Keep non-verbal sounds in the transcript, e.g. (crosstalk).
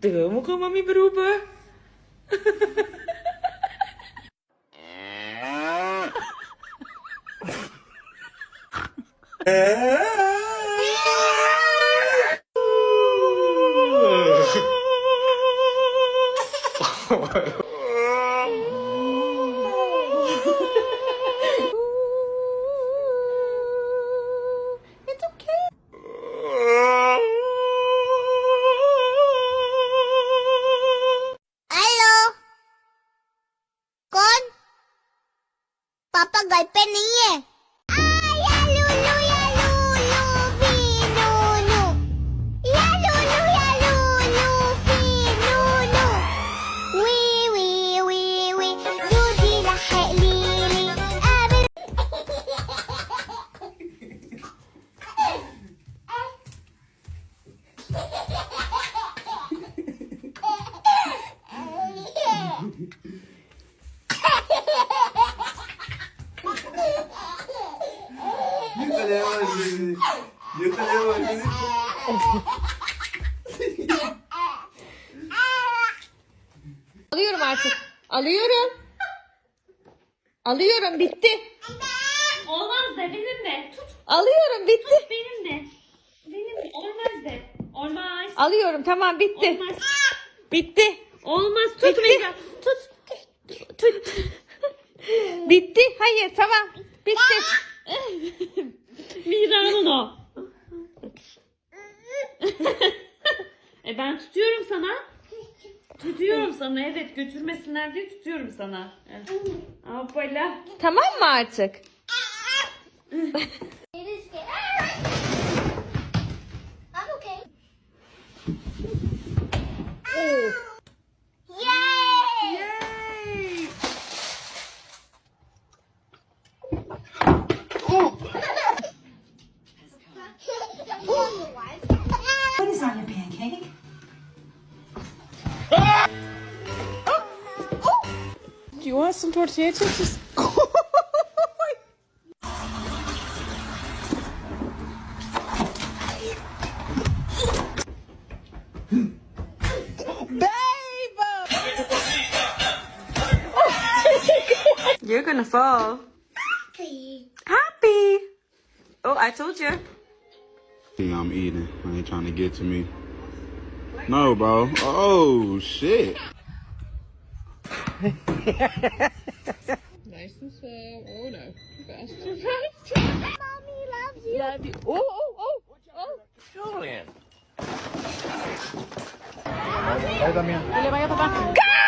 Tamo como a Mami Bruba. (laughs) (laughs) पापा घर पे नहीं है आया लुलु या लुलु फी लुलु या लुलु या लुलु फी लुलु वी वी वी वी दूधी लहै लीली अबर Ha ha ha! Yakalayamadım. Alıyorum artık. Alıyorum. Alıyorum bitti. Olmaz de benim de. Tut Alıyorum bitti. benim de. Benim de. Olmaz de. Olmaz. Alıyorum tamam bitti. Olmaz. Bitti. Olmaz. Tut Bitti. Tut. Tut. Bitti. Hayır tamam. Bitti. Ben tutuyorum sana. (laughs) Tutuyorum sana evet götürmesinler diye tutuyorum sana. Evet. Hoppala. Tamam mı artık? (laughs) you want some tortilla chips? (laughs) You're gonna fall. Happy. Happy. Oh, I told you. See, I'm eating. I ain't trying to get to me. No, bro. Oh, shit. Nice and slow. Oh no. Faster, faster. Mommy loves you. Love you. Oh, oh, oh. oh. Julian. Dile, vaya papá.